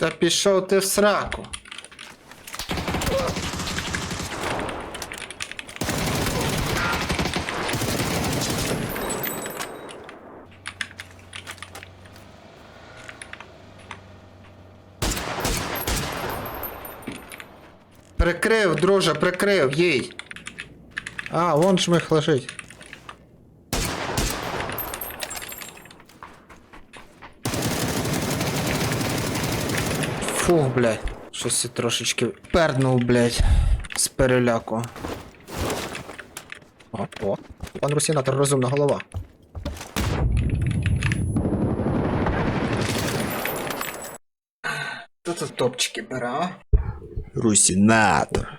Та пішов ти в сраку. Прикрив, друже, прикрив, їй. А, вон жмих лежить. Фух, блядь. Щось я трошечки пернув, блядь. З переляку. О, о. Пан Русінатор розумна голова. Хто тут топчики бере, а? Русінатор.